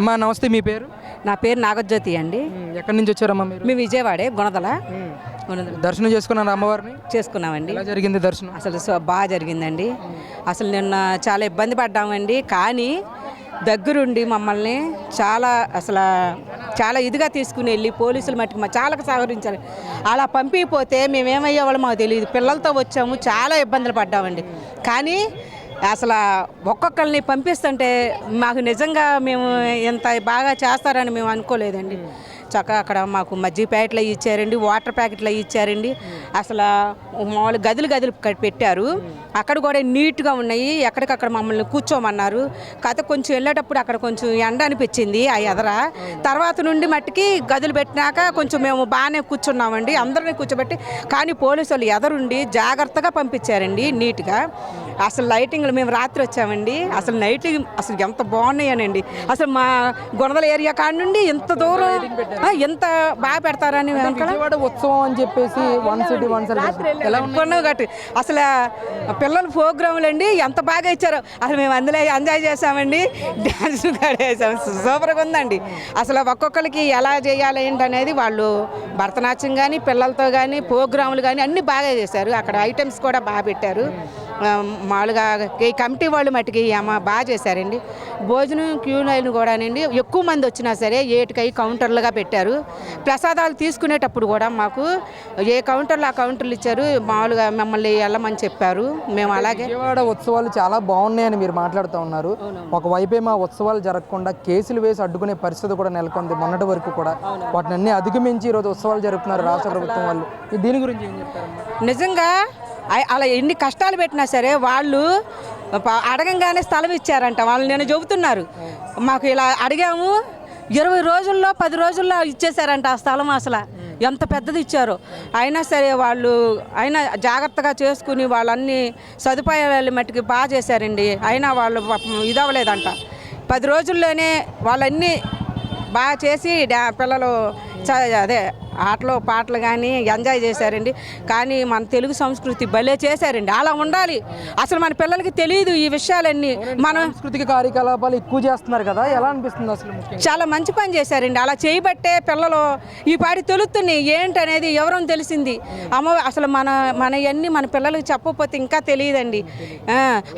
అమ్మా నమస్తే మీ పేరు? నా పేరు నాగజ్యోతి అండి. ఎక్కడి నుంచి వచ్చారమ్మా మీరు? మేము విజయవాడే గుణదల. దర్శనం చేసుకున్నారు అమ్మవారిని? చేసుకున్నామండి. ఎలా జరిగింది దర్శనం? అసలు బాగా జరిగిందండి. అసలు నిన్న చాలా ఇబ్బంది పడ్డామండి. కానీ దగ్గరుండి మమ్మల్ని చాలా అసలు చాలా ఇదిగా తీసుకుని వెళ్ళి పోలీసులు మట్టుకు మా చాలా సహకరించారు. అలా పంపిపోతే మేమేమయ్యేవాళ్ళో మాకు తెలియదు పిల్లలతో వచ్చాము చాలా ఇబ్బందులు పడ్డామండి. కానీ అసలు ఒక్కొక్కరిని పంపిస్తుంటే మాకు నిజంగా మేము ఇంత బాగా చేస్తారని మేము అనుకోలేదండి. చక్కగా అక్కడ మాకు మజ్జిగ ప్యాకెట్లు అవి ఇచ్చారండి వాటర్ ప్యాకెట్లు అవి ఇచ్చారండి. అసలు మామూలు గదులు గదులు పెట్టారు. అక్కడ కూడా నీట్గా ఉన్నాయి. ఎక్కడికక్కడ మమ్మల్ని కూర్చోమన్నారు. కథ కొంచెం వెళ్ళేటప్పుడు అక్కడ కొంచెం ఎండ అనిపించింది ఆ ఎదర. తర్వాత నుండి మట్టికి గదులు పెట్టినాక కొంచెం మేము బాగానే కూర్చున్నామండి. అందరినీ కూర్చోబెట్టి కానీ పోలీసు వాళ్ళు ఎదరుండి జాగ్రత్తగా పంపించారండి నీట్గా. అసలు లైటింగ్లు మేము రాత్రి వచ్చామండి. అసలు లైటింగ్ అసలు ఎంత బాగున్నాయనండి. అసలు మా గుణదల ఏరియా కాడ నుండి ఎంత దూరం ఎంత బాగా పెడతారని. విజయవాడ ఉత్సవం అని చెప్పేసి వన్ సిటీ వన్ ఎలా కొన్నావు గట్టి అసలు పిల్లల ప్రోగ్రాంలు అండి ఎంత బాగా ఇచ్చారో. అసలు మేము అందులో ఎంజాయ్ చేసామండి డ్యాన్స్ వేసాం సూపర్గా ఉందండి. అసలు ఒక్కొక్కరికి ఎలా చేయాలి ఏంటనేది వాళ్ళు భరతనాట్యం కానీ పిల్లలతో కానీ ప్రోగ్రాములు కానీ అన్నీ బాగా చేశారు. అక్కడ ఐటమ్స్ కూడా బాగా పెట్టారు. మామూలుగా ఈ కమిటీ వాళ్ళు మట్టుకి అమ్మ బాగా చేశారండి. భోజనం క్యూ లైన్ కూడానండి. ఎక్కువ మంది వచ్చినా సరే ఏటికై కౌంటర్లుగా పెట్టారు. ప్రసాదాలు తీసుకునేటప్పుడు కూడా మాకు ఏ కౌంటర్లో ఆ కౌంటర్లు ఇచ్చారు. మామూలుగా మమ్మల్ని వెళ్ళమని చెప్పారు. మేము అలాగే విజయవాడ ఉత్సవాలు చాలా బాగున్నాయని మీరు మాట్లాడుతూ ఉన్నారు. ఒకవైపే మా ఉత్సవాలు జరగకుండా కేసులు వేసి అడ్డుకునే పరిస్థితి కూడా నెలకొంది మొన్నటి వరకు కూడా. వాటిని అన్ని అధిగమించి ఈరోజు ఉత్సవాలు జరుపుతున్నారు రాష్ట్ర ప్రభుత్వం వాళ్ళు. దీని గురించి నిజంగా అలా ఎన్ని కష్టాలు పెట్టినా సరే వాళ్ళు అడగంగానే స్థలం ఇచ్చారంట. వాళ్ళు నేను చెబుతున్నారు. మాకు ఇలా అడిగాము. ఇరవై రోజుల్లో పది రోజుల్లో ఇచ్చేసారంట ఆ స్థలం అసలు. ఎంత పెద్దది ఇచ్చారో. అయినా సరే వాళ్ళు అయినా జాగ్రత్తగా చేసుకుని వాళ్ళన్ని సదుపాయాలు మట్టుకు బాగా చేశారండి. అయినా వాళ్ళు ఇదవ్వలేదంట. పది రోజుల్లోనే వాళ్ళన్నీ బాగా చేసి డ్యా పిల్లలు చ- అదే ఆటలు పాటలు కానీ ఎంజాయ్ చేశారండి. కానీ మన తెలుగు సంస్కృతి భలే చేశారండి. అలా ఉండాలి. అసలు మన పిల్లలకి తెలియదు ఈ విషయాలన్నీ. మనం సాంస్కృతిక కార్యకలాపాలు ఎక్కువ చేస్తున్నారు కదా. ఎలా అనిపిస్తుంది అసలు చాలా మంచి పని చేశారండి. అలా చేయబట్టే పిల్లలు ఈ పాటి తెలుస్తున్నాయి ఏంటనేది ఎవరో తెలిసింది. అమ్మ అసలు మన మన ఇవన్నీ మన పిల్లలకి చెప్పకపోతే ఇంకా తెలియదండి.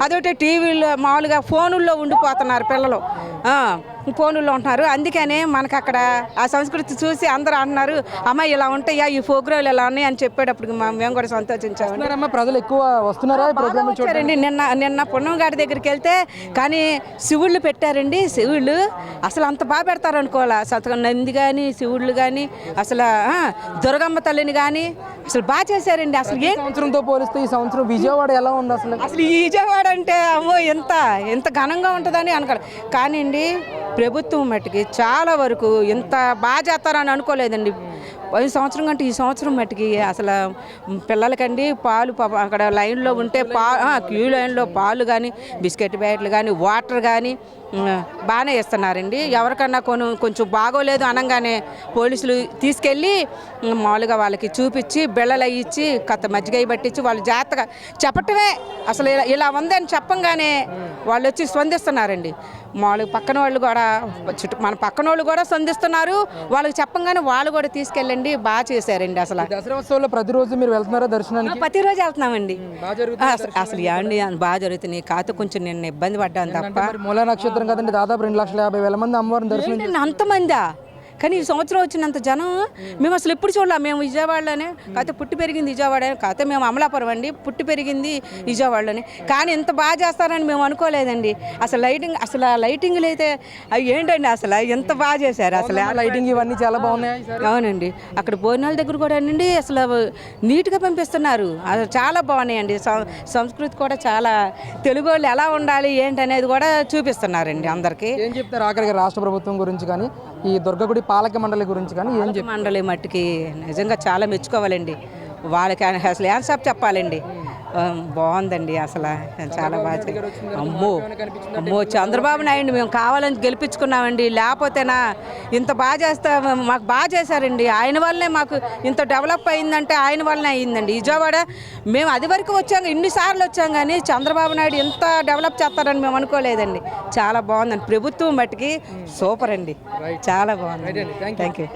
అదొకటి టీవీలో మామూలుగా ఫోనుల్లో ఉండిపోతున్నారు పిల్లలు. ఆ, ఫోనుల్లో ఉంటున్నారు. అందుకనే మనకు అక్కడ ఆ సంస్కృతి చూసి అందరూ అంటున్నారు అమ్మ ఇలా ఉంటాయా? ఈ ప్రోగ్రాంలు ఇలా ఉన్నాయి? అని చెప్పేటప్పుడు మేము కూడా సంతోషించాము ప్రజలు ఎక్కువ వస్తున్నారా వచ్చారండి. నిన్న నిన్న పున్నం గారి దగ్గరికి వెళ్తే కానీ శివుళ్ళు పెట్టారండి. శివుళ్ళు అసలు అంత బాగా పెడతారు అనుకోవాలా? సతక నంది కానీ శివుళ్ళు కానీ అసలు దుర్గమ్మ తల్లిని కానీ అసలు బాగా చేశారండి. అసలు ఏ సంవత్సరంతో పోలిస్తే ఈ సంవత్సరం విజయవాడ ఎలా ఉంది అసలు? అసలు ఈ విజయవాడ అంటే అమ్మో ఎంత ఎంత ఘనంగా ఉంటుందని అనుకోలేదు కానీ అండి ప్రభుత్వం మట్టుకి చాలా వరకు ఇంత బాగా చేస్తారని అనుకోలేదండి. పది సంవత్సరం కంటే ఈ సంవత్సరం మట్టుకి అసలు పిల్లలకండి పాలు అక్కడ లైన్లో ఉంటే పా క్యూ లైన్లో పాలు కానీ బిస్కెట్ బ్యాట్లు కానీ వాటర్ కానీ బాగానే ఇస్తున్నారండి. ఎవరికన్నా కొను కొంచెం బాగోలేదు అనగానే పోలీసులు తీసుకెళ్ళి మామూలుగా వాళ్ళకి చూపించి బిళ్ళలు ఇచ్చి కథ మజ్జిగ పట్టించి వాళ్ళు జాగ్రత్తగా చెప్పటమే అసలు ఇలా ఇలా ఉందని చెప్పంగానే వాళ్ళు వచ్చి స్పందిస్తున్నారండి. మామూలుగా పక్కన వాళ్ళు కూడా చుట్టూ మన పక్కన వాళ్ళు కూడా స్పందిస్తున్నారు వాళ్ళకి చెప్పంగానే వాళ్ళు కూడా తీసుకెళ్ళండి బాగా చేశారండి అసలు. దసరా ఉత్సవంలో ప్రతిరోజు మీరు వెళ్తున్నారా దర్శనానికి? ప్రతిరోజు వెళ్తున్నామండి. అసలు అసలు ఏమండి బాగా జరుగుతున్నాయి. కాకపోతే కొంచెం నేను ఇబ్బంది పడ్డాను తప్ప. మూల నక్షత్రం కదండి దాదాపు రెండు లక్షల యాభై వేల మంది అమ్మవారిని దర్శనం ఏంటండి అంతమందా? కానీ ఈ సంవత్సరం వచ్చినంత జనం మేము అసలు ఎప్పుడు చూడలే మేము విజయవాడలోనే కాకపోతే పుట్టి పెరిగింది విజయవాడ కాకపోతే మేము అమలాపురం అండి పుట్టి పెరిగింది విజయవాడలోనే. కానీ ఇంత బాగా చేస్తారని మేము అనుకోలేదండి. అసలు లైటింగ్ అసలు ఆ లైటింగ్లు అయితే అవి ఏంటండి అసలు ఎంత బాగా చేశారు అసలు లైటింగ్ ఇవన్నీ చాలా బాగున్నాయి. అవునండి. అక్కడ భోజనాల దగ్గర కూడా అండి అసలు నీట్గా పంపిస్తున్నారు. అది చాలా బాగున్నాయండి. సంస్కృతి కూడా చాలా తెలుగు వాళ్ళు ఎలా ఉండాలి ఏంటనేది కూడా చూపిస్తున్నారండి అందరికీ. ఏం చెప్తారు ఆఖరికి రాష్ట్ర ప్రభుత్వం గురించి కానీ ఈ దుర్గగుడి పాలక మండలి గురించి కానీ ఏం మండలి మట్టుకి నిజంగా చాలా మెచ్చుకోవాలండి. వాళ్ళకి అసలు ఆన్సర్ చెప్పాలండి. బాగుందండి అసలు. చాలా బాగా అమ్మో అమ్మో చంద్రబాబు నాయుడు మేము కావాలని గెలిపించుకున్నామండి. లేకపోతేనా ఇంత బాగా చేస్తా మాకు బాగా చేశారండి. ఆయన వల్లనే మాకు ఇంత డెవలప్ అయిందంటే ఆయన వల్లనే అయిందండి. విజయవాడ మేము అది వరకు వచ్చాం ఇన్నిసార్లు వచ్చాం కానీ చంద్రబాబు నాయుడు ఇంత డెవలప్ చేస్తారని మేము అనుకోలేదండి. చాలా బాగుందండి. ప్రభుత్వం బట్టికి సూపర్ అండి. చాలా బాగుంది థ్యాంక్ యూ